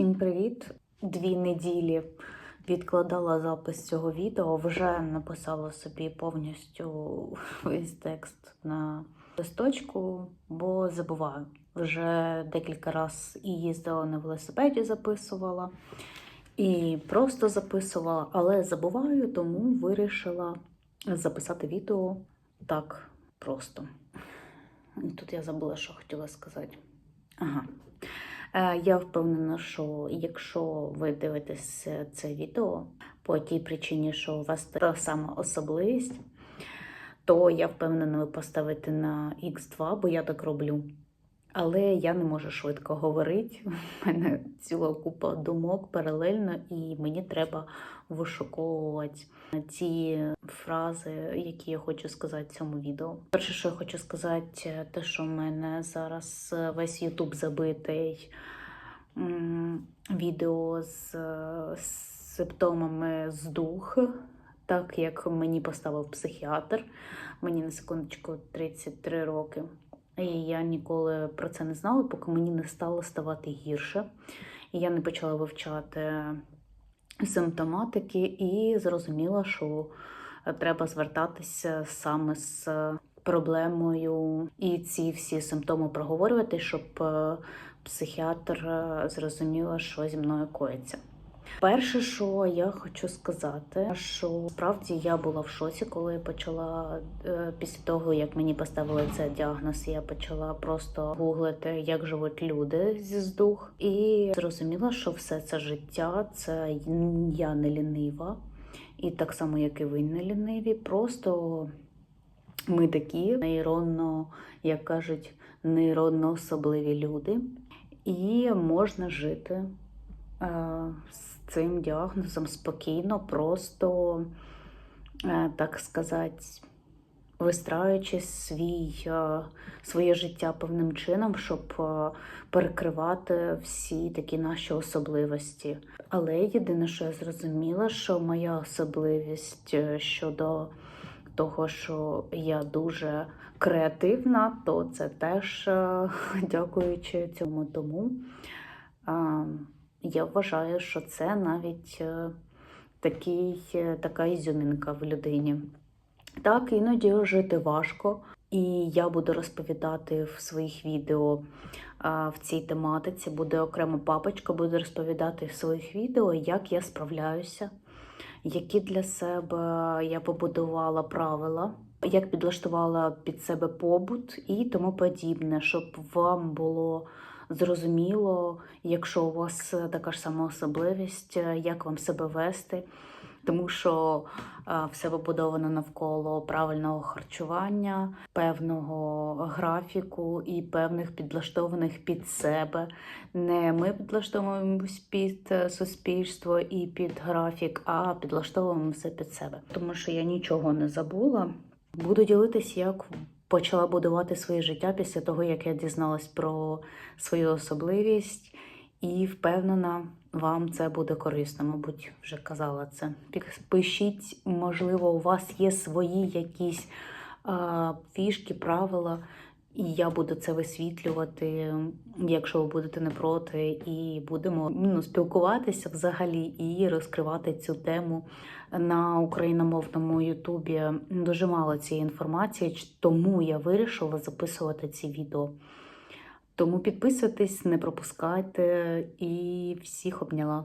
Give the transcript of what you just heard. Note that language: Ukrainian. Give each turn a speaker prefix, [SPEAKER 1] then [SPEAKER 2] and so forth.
[SPEAKER 1] Всім привіт! Дві неділі відкладала запис цього відео. Вже написала собі повністю весь текст на листочку, бо забуваю. Вже декілька разів і їздила на велосипеді, записувала, і просто записувала, але забуваю, тому вирішила записати відео так просто. Тут я забула, що хотіла сказати. Ага. Е, Я впевнена, що якщо ви дивитесь це відео по тій причині, що у вас та сама особливість, то я впевнена, ви поставите на X2, бо я так роблю. Але я не можу швидко говорити. У мене ціла купа думок паралельно, і мені треба вишуковувати ті фрази, які я хочу сказати в цьому відео. Перше, що я хочу сказати, те, що в мене зараз весь Ютуб забитий відео з, з симптомами здух, так як мені поставив психіатр. Мені на секундочку 33 роки. І я ніколи про це не знала, поки мені не стало ставати гірше. І я не почала вивчати симптоматики і зрозуміла, що треба звертатися саме з проблемою і ці всі симптоми проговорювати, щоб е, психіатр е, зрозуміла, що зі мною коїться. Перше, що я хочу сказати, що справді я була в шоці, коли я почала е, після того, як мені поставили цей діагноз, я почала просто гуглити, як живуть люди зі здух, і зрозуміла, що все це життя це я не лінива, і так само, як і ви не ліниві. Просто ми такі нейронно, як кажуть, нейронно особливі люди, і можна жити. е, цим діагнозом спокійно, просто, е, так сказати, вистраюючи свій, е, своє життя певним чином, щоб е, перекривати всі такі наші особливості. Але єдине, що я зрозуміла, що моя особливість щодо того, що я дуже креативна, то це теж дякуючи цьому тому. Я вважаю, що це навіть е, такий, е, така ізюмінка в людині. Так, іноді жити важко, і я буду розповідати в своїх відео в цій тематиці. Буде окрема папочка, буду розповідати в своїх відео, як я справляюся, які для себе я побудувала правила, як підлаштувала під себе побут і тому подібне, щоб вам було зрозуміло, якщо у вас така ж сама особливість, як вам себе вести. Тому що все побудовано навколо правильного харчування, певного графіку і певних підлаштованих під себе. Не ми підлаштовуємось під е, суспільство і під графік, а підлаштовуємо все під себе. Тому що я нічого не забула. Буду ділитись, як почала будувати своє життя після того, як я дізналась про свою особливість, і впевнена, вам це буде корисно. Мабуть, вже казала це. Пишіть, можливо, у вас є свої якісь фішки, правила. І я буду це висвітлювати, якщо ви будете не проти, і будемо ну, спілкуватися взагалі і розкривати цю тему на україномовному Ютубі. Дуже мало цієї інформації, тому я вирішила записувати ці відео. Тому підписуйтесь, не пропускайте і всіх обняла.